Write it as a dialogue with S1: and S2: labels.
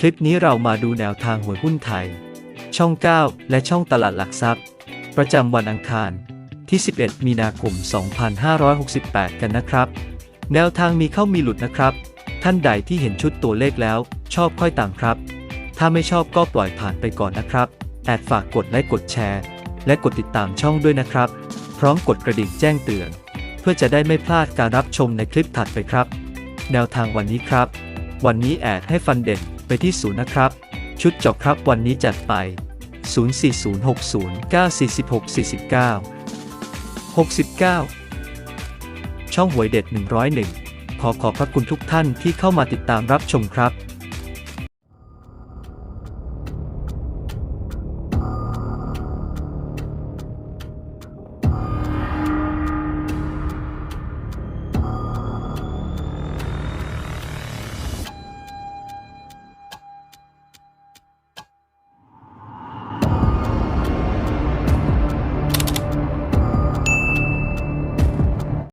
S1: คลิปนี้เรามาดูแนวทางหวยหุ้นไทย ช่อง 9 และช่องตลาดหลักทรัพย์ ประจำวันอังคาร ที่ 11 มีนาคม 2568 กันนะครับ แนวทางมีเข้ามีหลุดนะครับ ท่านใดที่เห็นชุดตัวเลขแล้ว ชอบค่อยตามครับ ถ้าไม่ชอบก็ปล่อยผ่านไปก่อนนะครับแอดฝากกดไลค์กดแชร์ และกดติดตามช่องด้วยนะครับ พร้อมกดกระดิ่งแจ้งเตือน เพื่อจะได้ไม่พลาดการรับชมในคลิปถัดไปครับ แนวทางวันนี้ครับ วันนี้แอดให้ฟันเด่น ไปที่ศูนย์นะครับ ชุดจบครับวันนี้จัดไป 04060 946 49 69 ช่องหวยเด็ด 101 ขอขอบพระคุณทุกท่านที่เข้ามาติดตามรับชมครับ